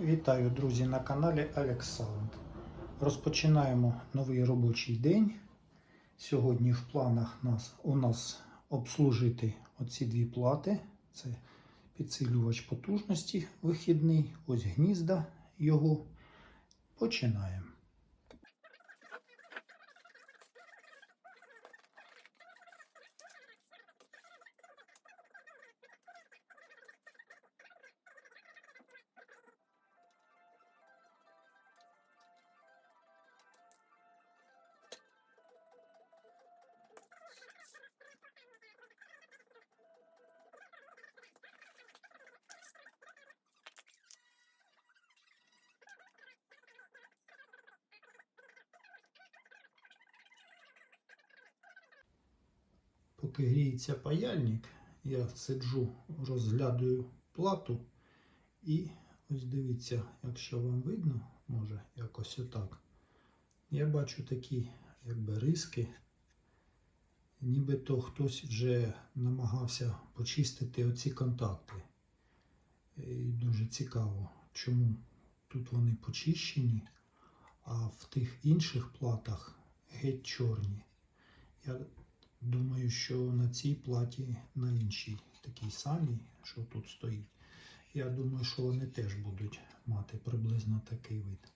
Вітаю, друзі, на каналі Alex. Розпочинаємо новий робочий день. Сьогодні в планах нас, у нас обслужити оці дві плати. Це підсилювач потужності вихідний, ось гнізда його. Починаємо. Поки гріється паяльник, я сиджу, розглядаю плату і ось дивіться, якщо вам видно, може якось отак. Я бачу такі якби риски, нібито хтось вже намагався почистити оці контакти. І дуже цікаво, чому тут вони почищені, а в тих інших платах геть чорні. Я Думаю, що на цій платі, на іншій, такій самій, що тут стоїть, я думаю, що вони теж будуть мати приблизно такий вид.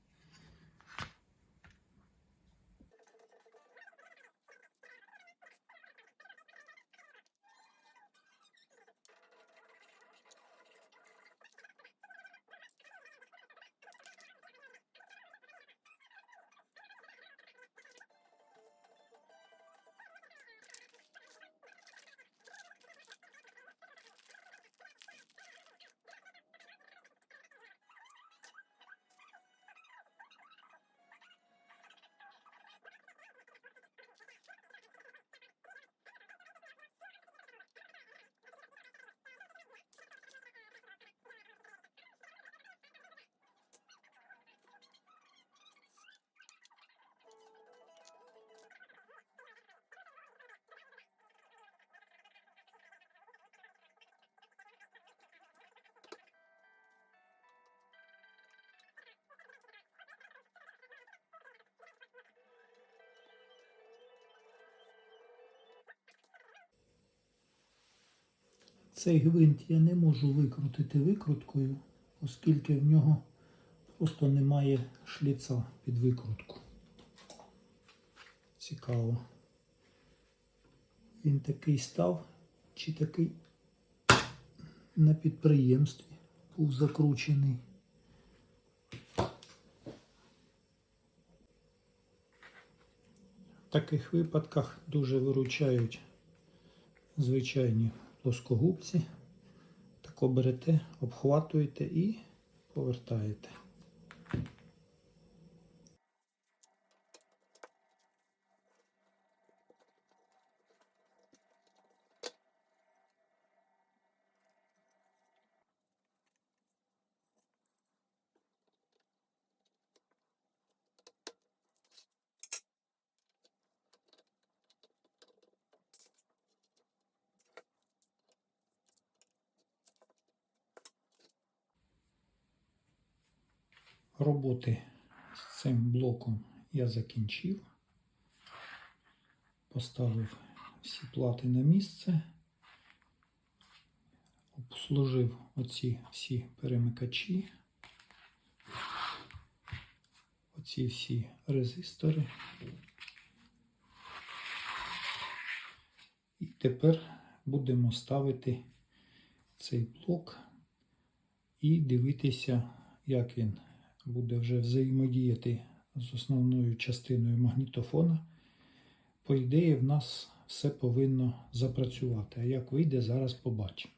Цей гвинт я не можу викрутити викруткою, оскільки в нього просто немає шліца під викрутку. Цікаво. Він такий став, чи такий на підприємстві був закручений. В таких випадках дуже виручають звичайні плоскогубці. Тако берете, обхватуєте і повертаєте. Роботи з цим блоком я закінчив. Поставив всі плати на місце. Обслужив оці всі перемикачі. Оці всі резистори. І тепер будемо ставити цей блок і дивитися, як він буде вже взаємодіяти з основною частиною магнітофона. По ідеї, в нас все повинно запрацювати. А як вийде, зараз побачимо.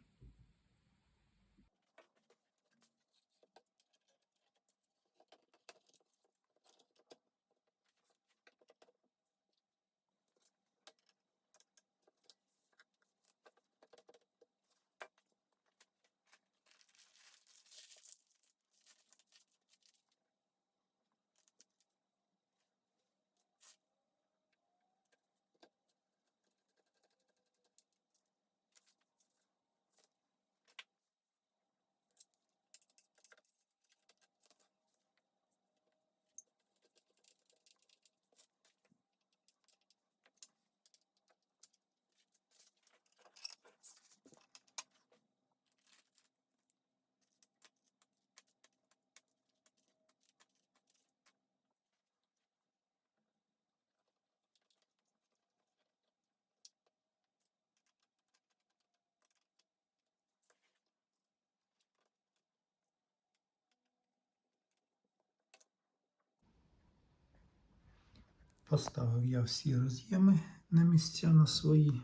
Поставив я всі роз'єми на місця на свої.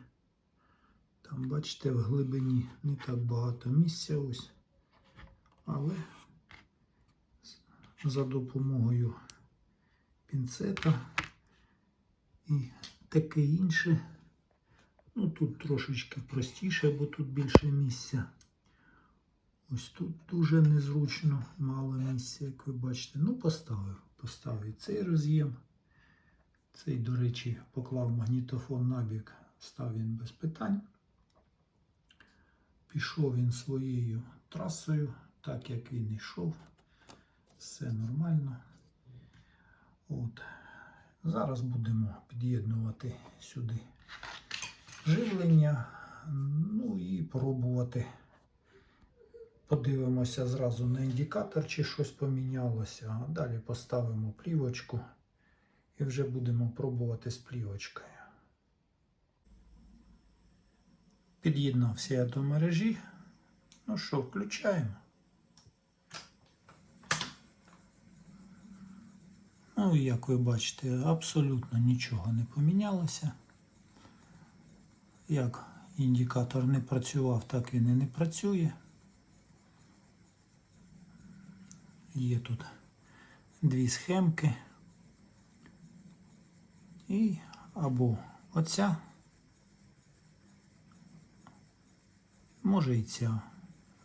Там, бачите, в глибині не так багато місця ось. Але за допомогою пінцета і таке інше. Ну тут трошечки простіше, бо тут більше місця. Ось тут дуже незручно, мало місця, як ви бачите. Ну, поставив. Поставив цей роз'єм. Цей, до речі, поклав магнітофон набік, став він без питань. Пішов він своєю трасою, так як він йшов. Все нормально. От. Зараз будемо під'єднувати сюди живлення, ну і пробувати. Подивимося зразу на індикатор, чи щось помінялося, а далі поставимо плівочку і вже будемо пробувати з плівочкою. Під'єднався я до мережі. Ну що, включаємо. Ну, як ви бачите, абсолютно нічого не помінялося. Як індикатор не працював, так він і не працює. Є тут дві схемки. І або оця, може і ця,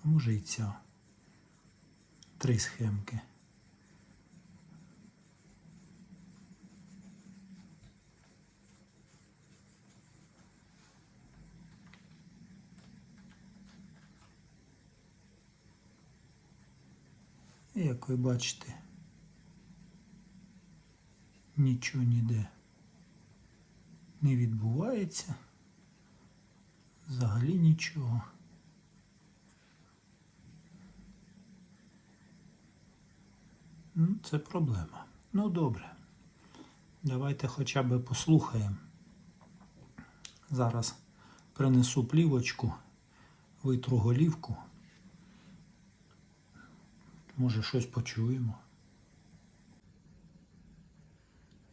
може і ця. Три схемки. Як ви бачите, нічого ніде не відбувається. Взагалі нічого. Ну, це проблема. Ну добре. Давайте хоча б послухаємо. Зараз принесу плівочку, витру голівку. Може щось почуємо.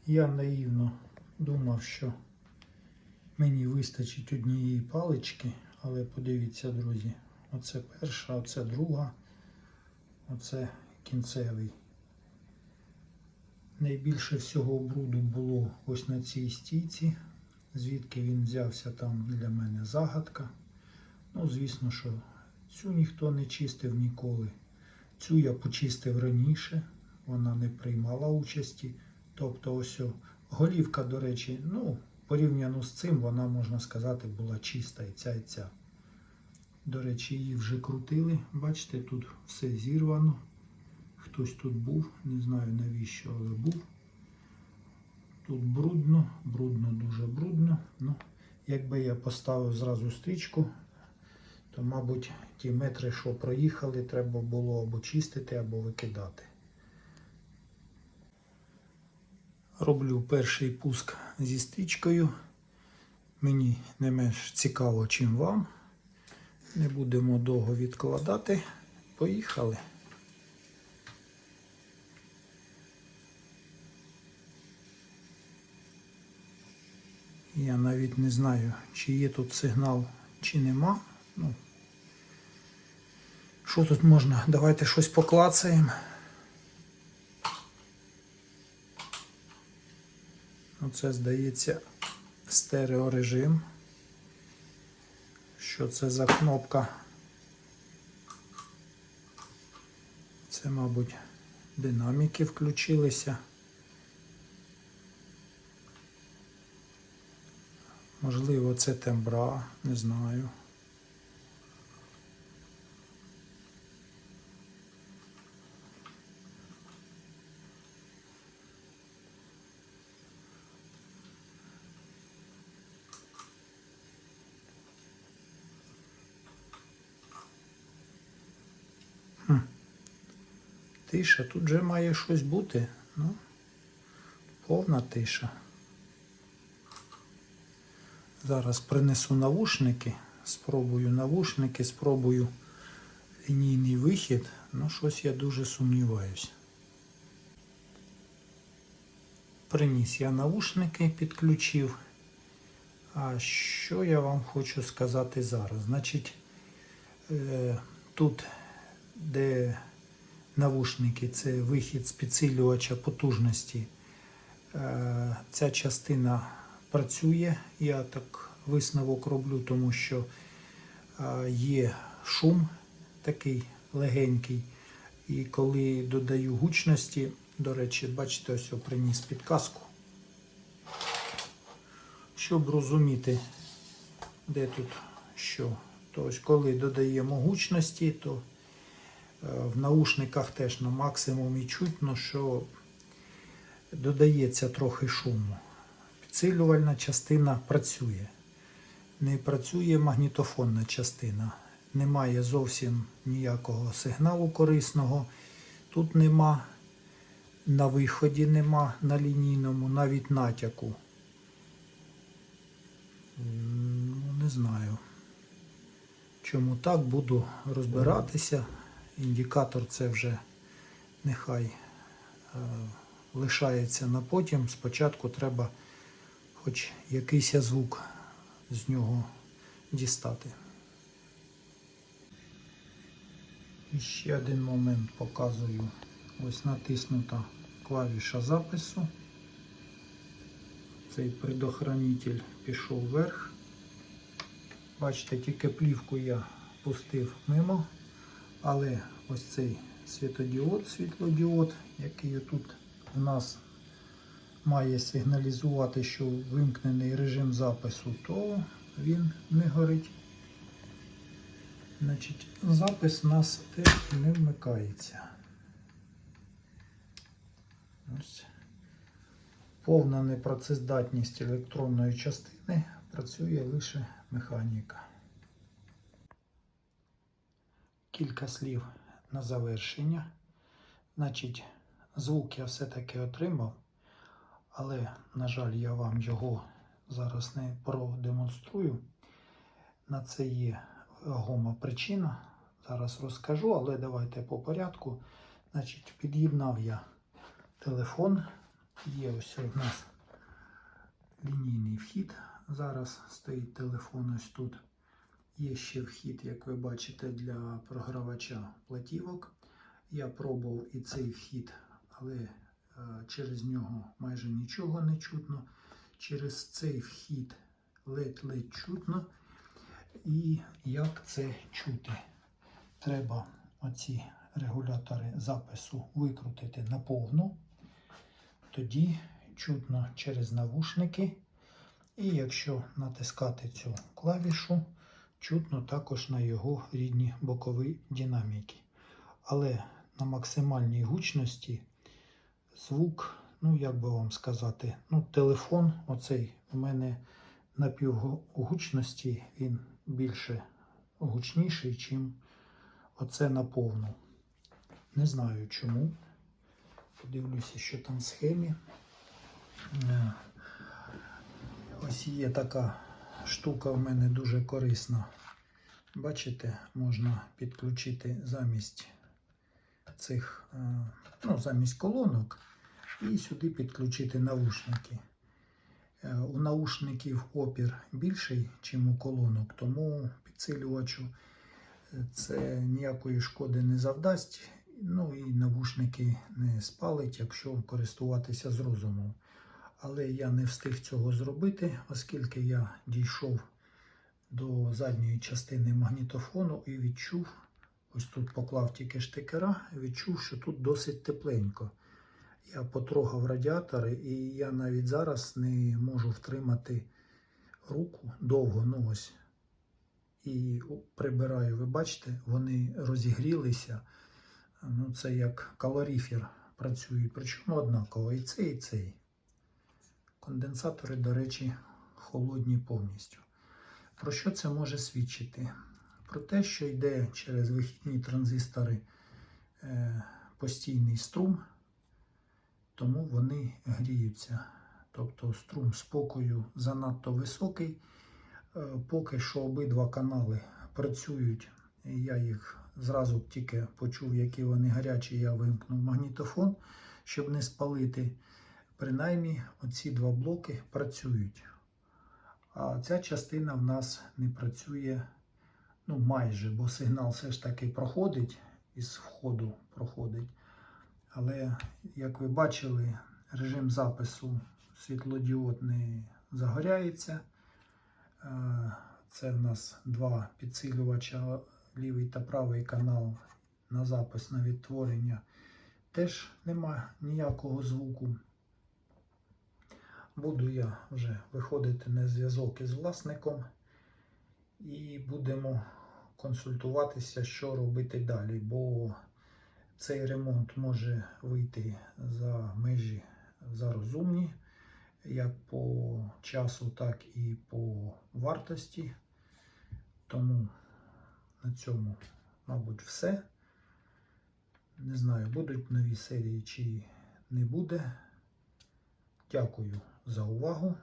Я наївно думав, що мені вистачить однієї палички, але подивіться, друзі, оце перша, оце друга, оце кінцевий. Найбільше всього бруду було ось на цій стійці, звідки він взявся там для мене загадка. Ну, звісно, що цю ніхто не чистив ніколи. Цю я почистив раніше, вона не приймала участі. Тобто, ось голівка, до речі, ну, порівняно з цим, вона, можна сказати, була чиста і ця і ця. До речі, її вже крутили. Бачите, тут все зірвано. Хтось тут був, не знаю навіщо, але був. Тут брудно, брудно, дуже брудно. Ну, якби я поставив зразу стрічку, то, мабуть, ті метри, що проїхали, треба було або чистити, або викидати. Роблю перший пуск зі стрічкою. Мені не менш цікаво, чим вам. Не будемо довго відкладати. Поїхали. Я навіть не знаю, чи є тут сигнал, чи нема. Ну, що тут можна? Давайте щось поклацаємо. Оце, здається, стереорежим. Що це за кнопка? Це, мабуть, динаміки включилися. Можливо, це тембра, не знаю. Тиша, тут вже має щось бути. Ну, повна тиша. Зараз принесу навушники, спробую навушники, спробую лінійний вихід. Ну, щось я дуже сумніваюся. Приніс я наушники, підключив. А що я вам хочу сказати зараз? Значить, е, тут, де навушники, це вихід з підсилювача потужності. Е, Ця частина працює. Я так висновок роблю, тому що е, є шум такий легенький. І коли додаю гучності, до речі, бачите, ось я приніс підказку. Щоб розуміти, де тут що. Тобто, коли додаємо гучності, то в наушниках теж на максимум і чутно, що додається трохи шуму. Підсилювальна частина працює. Не працює магнітофонна частина. Немає зовсім ніякого сигналу корисного. Тут нема, на виході нема на лінійному, навіть натяку. Ну, не знаю. Чому так буду розбиратися. Індикатор це вже нехай е, лишається на потім. Спочатку треба хоч якийсь звук з нього дістати. І ще один момент показую. Ось натиснута клавіша запису. Цей предохранитель пішов вверх. Бачите, тільки плівку я пустив мимо, але ось цей світодіод, світлодіод, який тут в нас має сигналізувати, що вимкнений режим запису, то він не горить. Значить, запис у нас теж не вмикається. Ось. Повна непрацездатність електронної частини працює лише механіка. Кілька слів на завершення. Значить, звук я все-таки отримав, але, на жаль, я вам його зараз не продемонструю. На це є вагома причина. Зараз розкажу, але давайте по порядку. Значить, під'єднав я телефон. Є ось у нас лінійний вхід. Зараз стоїть телефон ось тут. Є ще вхід, як ви бачите, для програвача платівок. Я пробував і цей вхід, але е, через нього майже нічого не чутно. Через цей вхід ледь-ледь чутно. І як це чути? Треба оці регулятори запису викрутити на повну. Тоді чутно через навушники. І якщо натискати цю клавішу, чутно також на його рідні бокові динаміки. Але на максимальній гучності звук, ну як би вам сказати, ну телефон, оцей у мене на півгучності, він більше гучніший, чим оце на повну. Не знаю чому. Подивлюся, що там в схемі. Е, Ось є така штука в мене дуже корисна. Бачите, можна підключити замість цих, е, ну, замість колонок і сюди підключити навушники. Е, У наушників опір більший, ніж у колонок, тому підсилювачу е, це ніякої шкоди не завдасть. Ну і навушники не спалить, якщо користуватися з розумом. Але я не встиг цього зробити, оскільки я дійшов до задньої частини магнітофону і відчув, ось тут поклав тільки штикера, відчув, що тут досить тепленько. Я потрогав радіатори, і я навіть зараз не можу втримати руку довго, ну ось. І прибираю, ви бачите, вони розігрілися. Ну, це як калоріфер працює, причому однаково і цей, і цей. Конденсатори, до речі, холодні повністю. Про що це може свідчити? Про те, що йде через вихідні транзистори е, постійний струм, тому вони гріються. Тобто струм спокою занадто високий. Е, поки що обидва канали працюють, я їх зразу тільки почув, які вони гарячі, я вимкнув магнітофон, щоб не спалити. Принаймні оці два блоки працюють. А ця частина в нас не працює ну, майже, бо сигнал все ж таки проходить, із входу проходить. Але, як ви бачили, режим запису світлодіод не загоряється. Е, Це в нас два підсилювача, лівий та правий канал на запис на відтворення. Теж нема ніякого звуку. Буду я вже виходити на зв'язок із власником і будемо консультуватися, що робити далі, бо цей ремонт може вийти за межі за розумні, як по часу, так і по вартості. Тому на цьому, мабуть, все. Не знаю, будуть нові серії чи не буде. Дякую за увагу.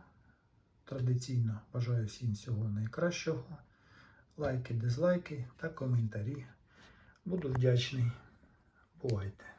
Традиційно бажаю всім всього найкращого. Лайки, дизлайки та коментарі. Буду вдячний. Бувайте!